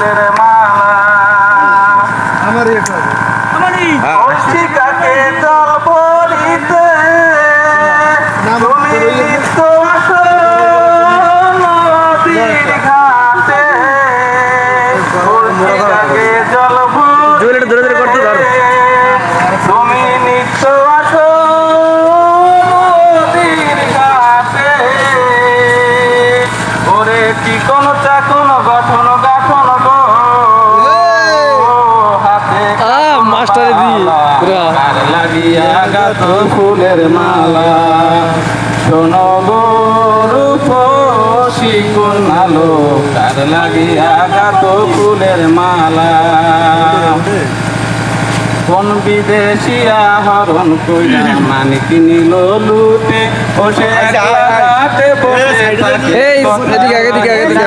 ফুলের মালা। আমারই আমারই কষ্টি হ্যাঁ। কাকে জল বলিতে তুমি তো ঘাটে জল জুয়েলারি ধরে ধরে করতে ধর। তুমি নিত্য আসো কি কোন চাকন লাগিয়া গাত ফুলের মালা শোনো রূপসী কন্যালো কার লাগিয়া গাত ফুলের মালা কোন বিদেশিয়া হরণ কইরা মানিক নিল লুটে ও সে বসে থাকে এই, এদিকে আগে, এদিকে আগে, এদিকে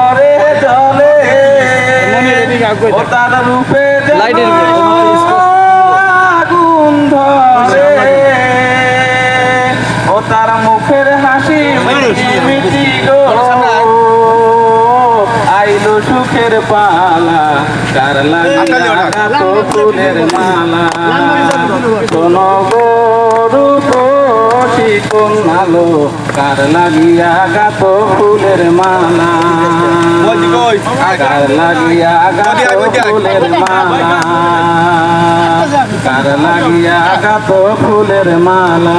পরে জলে এদিকে আগ তার রূপে লাইটের আগুন ধরে। ও তার মুখের হাসি মিটি গো আইলো সুখের পালা কার লাগিয়া গাতো ফুলের মালা। শোনো গো রূপসী কন্যালো কার লাগিয়া গাতো ফুলের মালা। কার লাগিয়া গাতো ফুলের মালা কার লাগিয়া গাতো ফুলের মালা